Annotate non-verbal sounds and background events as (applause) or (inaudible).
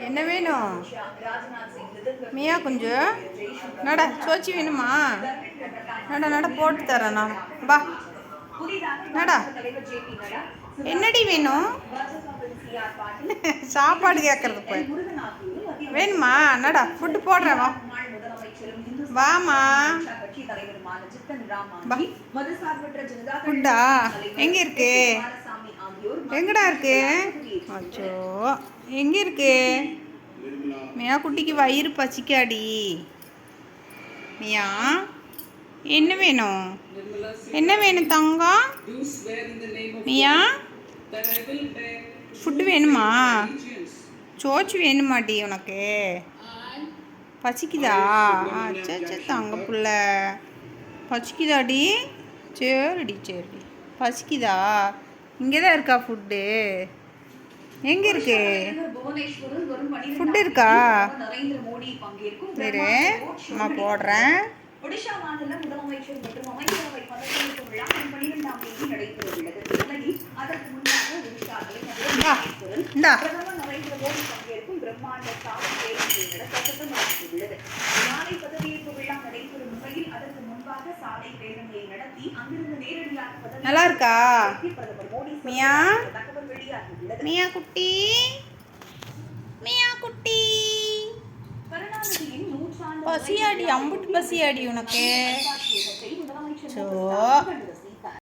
என்ன வேணும்? மியா குஞ்சு? நட சோச்சி வேணுமா? நட நட போட்டு தரேன் நான். வா. நடா. என்னடி வேணும்? (laughs) சாப்பாடு கேட்கறது போய். வேணுமா? என்னடா ஃபுட்டு போடுறேன் வா. வாமா. ஃபுட்டா? எங்கே இருக்கு? எங்கடா இருக்கு? அச்சோ எங்கே இருக்கு? மியா குட்டிக்கு வயிறு பசிக்காடி. மியா என்ன வேணும்? என்ன வேணும் தங்கம் மியா ஃபுட்டு வேணுமா? சோச்சு வேணுமாடி உனக்கு. பசிக்குதா? அச்சோ தங்க புள்ள. பசிக்குதாடி? சரிடி சரிடி. பசிக்குதா? இங்கே தான் இருக்கா ஃபுட்டு எங்கே இருக்கு? ஃபுட் இருக்கா? இரு அம்மா போடுறேன். ஒடிஷா மாநில முதலமைச்சர் மற்றும் அமைச்சரவை பதவியேற்பு விழா வரும் பனிரெண்டாம் தேதி இந்நிலையில் அதற்கு முன்னாக ஒடிஷா இந்தா. பிரதமர் நரேந்திர மோடி பங்கேற்கும் பிரம்மாண்ட சாலை பேரணி நடத்த திட்டமிடப்பட்டுள்ளது நாளை பதவியேற்பு விழா நடைபெறும் நல்லா இருக்கா மியா? மியா குட்டி? மியா குட்டி? பசியாடி அம்புட்டு பசியாடி உனக்கு. ஸ்டாலின்